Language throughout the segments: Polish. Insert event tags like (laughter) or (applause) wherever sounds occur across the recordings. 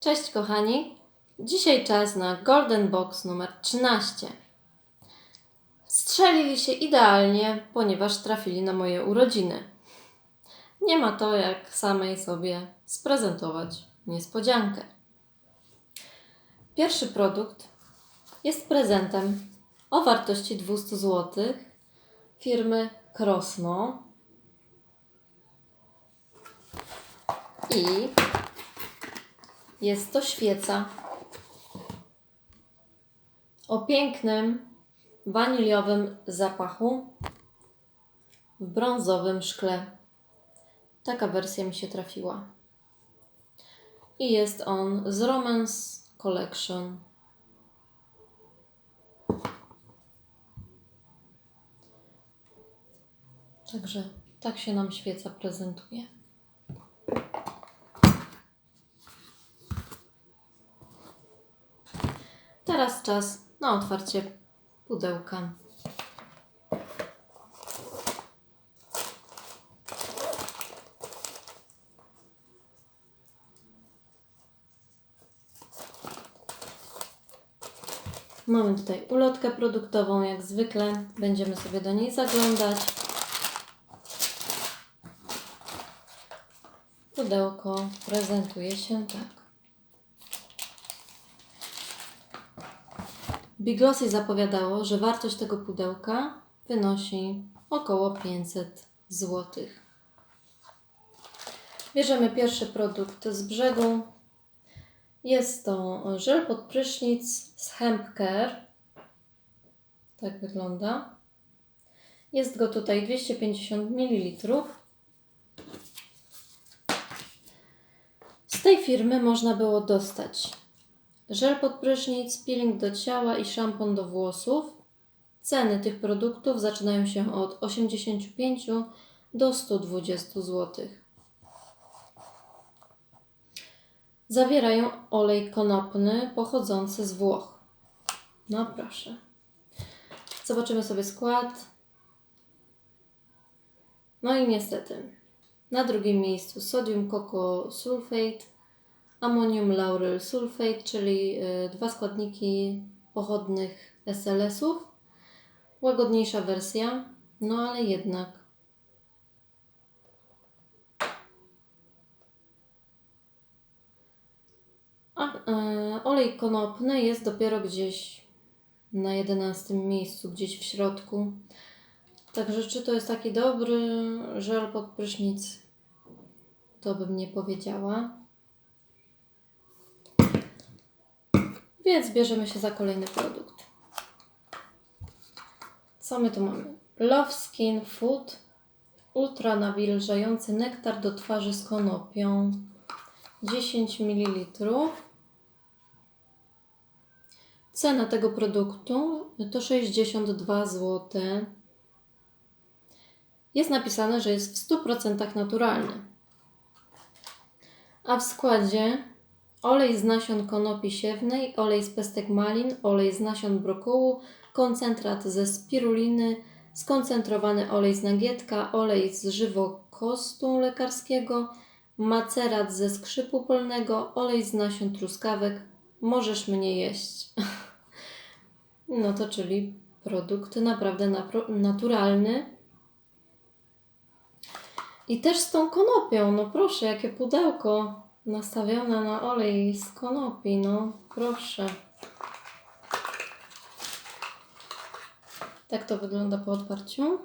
Cześć kochani. Dzisiaj czas na Golden Box numer 13. Strzelili się idealnie, ponieważ trafili na moje urodziny. Nie ma to jak samej sobie sprezentować niespodziankę. Pierwszy produkt jest prezentem o wartości 200 zł firmy Crossmo. I jest to świeca o pięknym waniliowym zapachu w brązowym szkle. Taka wersja mi się trafiła. I jest on z Romance Collection. Także tak się nam świeca prezentuje. Czas na otwarcie pudełka. Mamy tutaj ulotkę produktową, jak zwykle. Będziemy sobie do niej zaglądać. Pudełko prezentuje się tak. Biglossy zapowiadało, że wartość tego pudełka wynosi około 500 zł. Bierzemy pierwszy produkt z brzegu. Jest to żel pod prysznic z Hemp Care. Tak wygląda. Jest go tutaj 250 ml. Z tej firmy można było dostać żel pod prysznic, peeling do ciała i szampon do włosów. Ceny tych produktów zaczynają się od 85 do 120 zł. Zawierają olej konopny pochodzący z Włoch. No proszę. Zobaczymy sobie skład. No i niestety na drugim miejscu sodium coco ammonium lauryl sulfate, czyli y, dwa składniki pochodnych SLS-ów. Łagodniejsza wersja, no ale jednak. A e, olej konopny jest dopiero gdzieś na 11 miejscu, gdzieś w środku. Także czy to jest taki dobry żel pod prysznic, to bym nie powiedziała. Więc bierzemy się za kolejny produkt. Co my tu mamy? Love Skin Food Ultra nawilżający nektar do twarzy z konopią 10 ml. Cena tego produktu to 62 zł. Jest napisane, że jest w 100% naturalny. A w składzie olej z nasion konopi siewnej, olej z pestek malin, olej z nasion brokułu, koncentrat ze spiruliny, skoncentrowany olej z nagietka, olej z żywokostu lekarskiego, macerat ze skrzypu polnego, olej z nasion truskawek. Możesz mnie jeść. (laughs) No to czyli produkt naprawdę naturalny. I też z tą konopią. No proszę, jakie pudełko nastawiona na olej z konopi, no proszę. Tak to wygląda po otwarciu.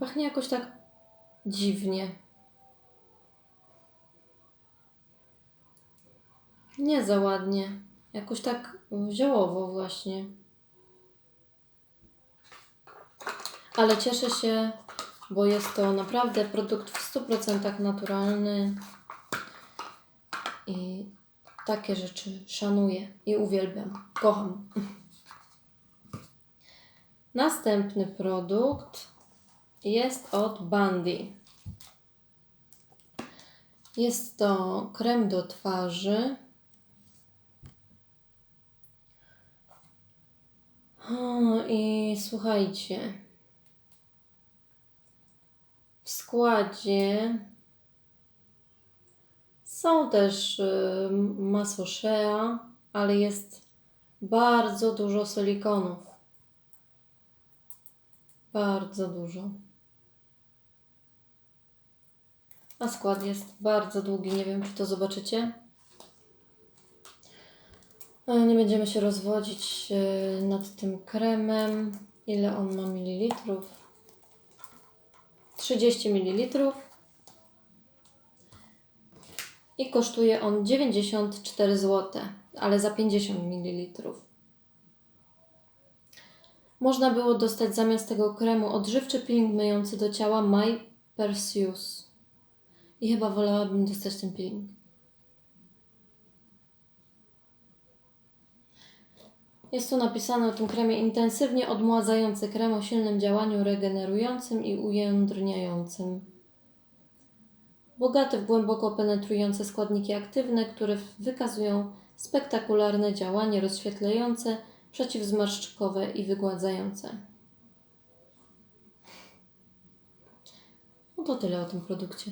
Pachnie jakoś tak dziwnie. Nie za ładnie. Jakoś tak ziołowo właśnie. Ale cieszę się, bo jest to naprawdę produkt w 100% naturalny i takie rzeczy szanuję i uwielbiam, kocham. Następny produkt jest od Bandy. Jest to krem do twarzy. I słuchajcie, składzie są też y, masło shea, ale jest bardzo dużo silikonów. Bardzo dużo. A skład jest bardzo długi, nie wiem czy to zobaczycie. E, Nie będziemy się rozwodzić e, nad tym kremem. Ile on ma mililitrów? 30 ml. I kosztuje on 94 zł, ale za 50 ml. Można było dostać zamiast tego kremu odżywczy peeling myjący do ciała My Perseus. I chyba wolałabym dostać ten peeling. Jest tu napisane o tym kremie intensywnie odmładzający krem o silnym działaniu regenerującym i ujędrniającym. Bogaty w głęboko penetrujące składniki aktywne, które wykazują spektakularne działanie rozświetlające, przeciwzmarszczkowe i wygładzające. No to tyle o tym produkcie.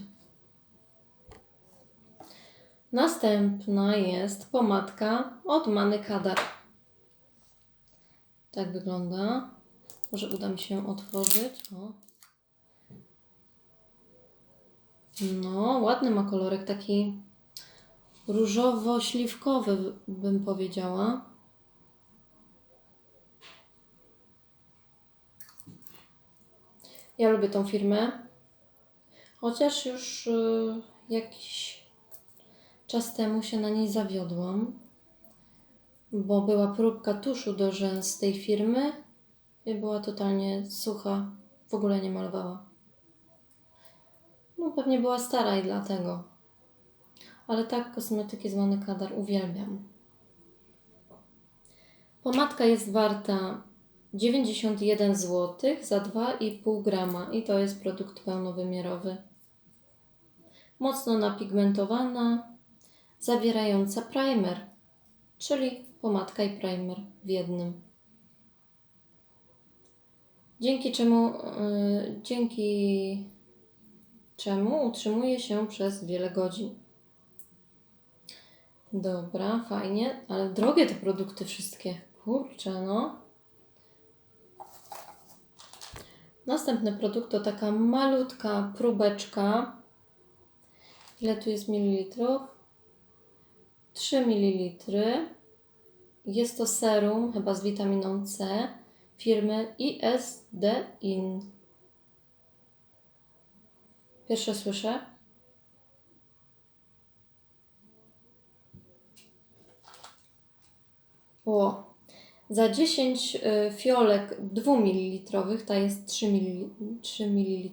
Następna jest pomadka od Many Kadar. Tak wygląda. Może uda mi się otworzyć. O. No, ładny ma kolorek, taki różowo-śliwkowy, bym powiedziała. Ja lubię tą firmę. Chociaż już y, jakiś czas temu się na niej zawiodłam bo była próbka tuszu do rzęs tej firmy i była totalnie sucha, w ogóle nie malowała. No pewnie była stara i dlatego. Ale tak kosmetyki z Many Kadar uwielbiam. Pomadka jest warta 91 zł za 2,5 grama i to jest produkt pełnowymiarowy. Mocno napigmentowana, zawierająca primer, czyli pomadka i primer w jednym. Dzięki czemu, yy, dzięki czemu utrzymuje się przez wiele godzin. Dobra, fajnie, ale drogie te produkty wszystkie. Kurczę, no. Następny produkt to taka malutka próbeczka. Ile tu jest mililitrów? 3 mililitry. Jest to serum, chyba z witaminą C, firmy ISD-IN. Pierwsze słyszę. O, za 10 y, fiolek 2 ml, ta jest 3 ml, 3 ml,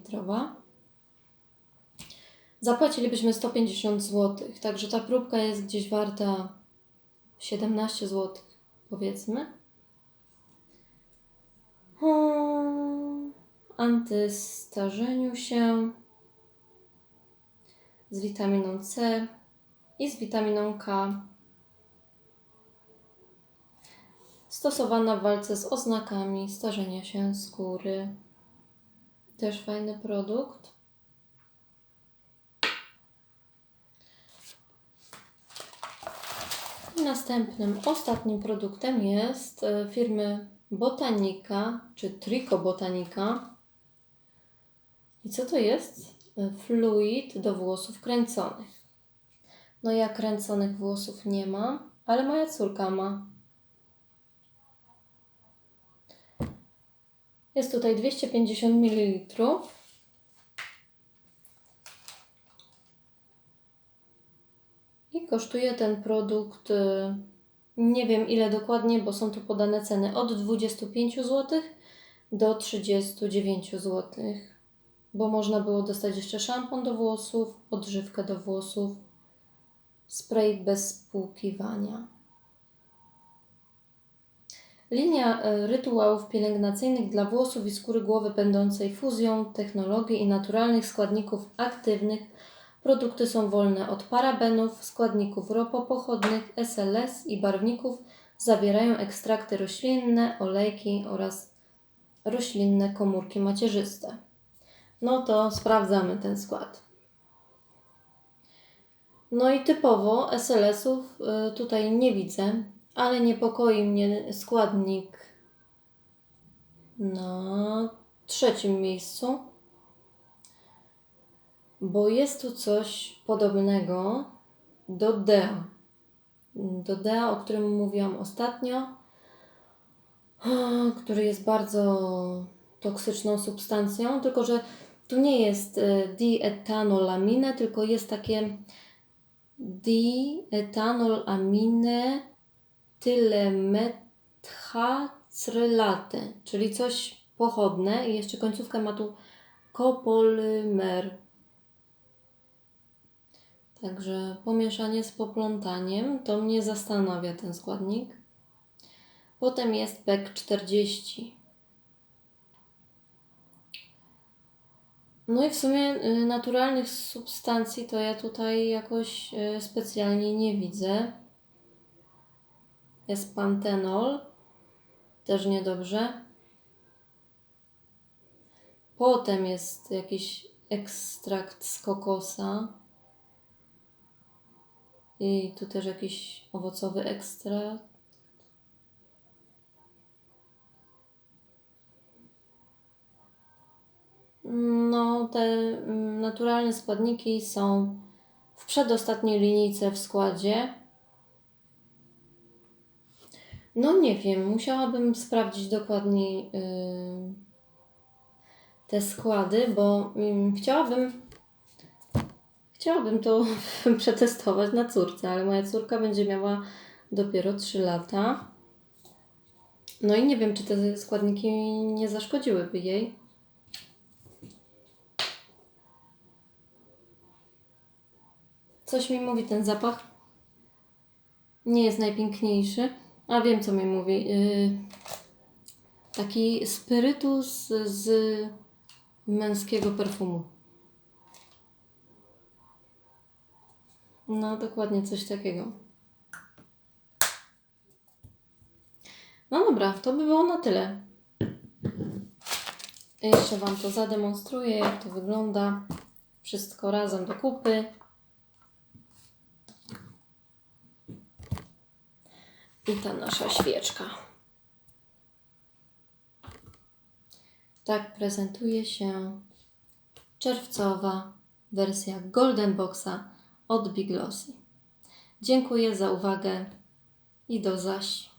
zapłacilibyśmy 150 zł. Także ta próbka jest gdzieś warta 17 zł, powiedzmy. Hmm, Antystarzeniu się z witaminą C i z witaminą K. Stosowana w walce z oznakami starzenia się skóry. Też fajny produkt. I następnym, ostatnim produktem jest e, firmy Botanika, czy Trico Botanika. I co to jest? E, Fluid do włosów kręconych. No ja kręconych włosów nie mam, ale moja córka ma. Jest tutaj 250 ml. Kosztuje ten produkt, y, nie wiem ile dokładnie, bo są tu podane ceny od 25 zł do 39 zł. Bo można było dostać jeszcze szampon do włosów, odżywkę do włosów, spray bez spłukiwania. Linia e, rytuałów pielęgnacyjnych dla włosów i skóry głowy będącej fuzją technologii i naturalnych składników aktywnych. Produkty są wolne od parabenów, składników ropopochodnych, SLS i barwników. Zawierają ekstrakty roślinne, olejki oraz roślinne komórki macierzyste. No to sprawdzamy ten skład. No i typowo SLS-ów y, tutaj nie widzę, ale niepokoi mnie składnik na trzecim miejscu, bo jest tu coś podobnego do DEA. Do DEA, o którym mówiłam ostatnio, (sighs) który jest bardzo toksyczną substancją, tylko że tu nie jest y, dietanolamine, tylko jest takie dietanolamine tylemethacrilaty, czyli coś pochodne i jeszcze końcówkę ma tu kopolymer. Także pomieszanie z poplątaniem to mnie zastanawia ten składnik. Potem jest PEK 40. No i w sumie y, naturalnych substancji to ja tutaj jakoś y, specjalnie nie widzę. Jest pantenol, też niedobrze. Potem jest jakiś ekstrakt z kokosa. I tu też jakiś owocowy ekstrakt. No, te mm, naturalne składniki są w przedostatniej linijce w składzie. No nie wiem, musiałabym sprawdzić dokładniej yy, te składy, bo yy, chciałabym chciałabym to (laughs) przetestować na córce, ale moja córka będzie miała dopiero 3 lata. No i nie wiem, czy te składniki nie zaszkodziłyby jej. Coś mi mówi ten zapach. Nie jest najpiękniejszy, a wiem co mi mówi. Yy, taki spirytus z męskiego perfumu. No, dokładnie coś takiego. No dobra, to by było na tyle. Jeszcze Wam to zademonstruję, jak to wygląda. Wszystko razem do kupy. I ta nasza świeczka. Tak prezentuje się czerwcowa wersja Golden Boxa od Big Glossy. Dziękuję za uwagę i do zaś.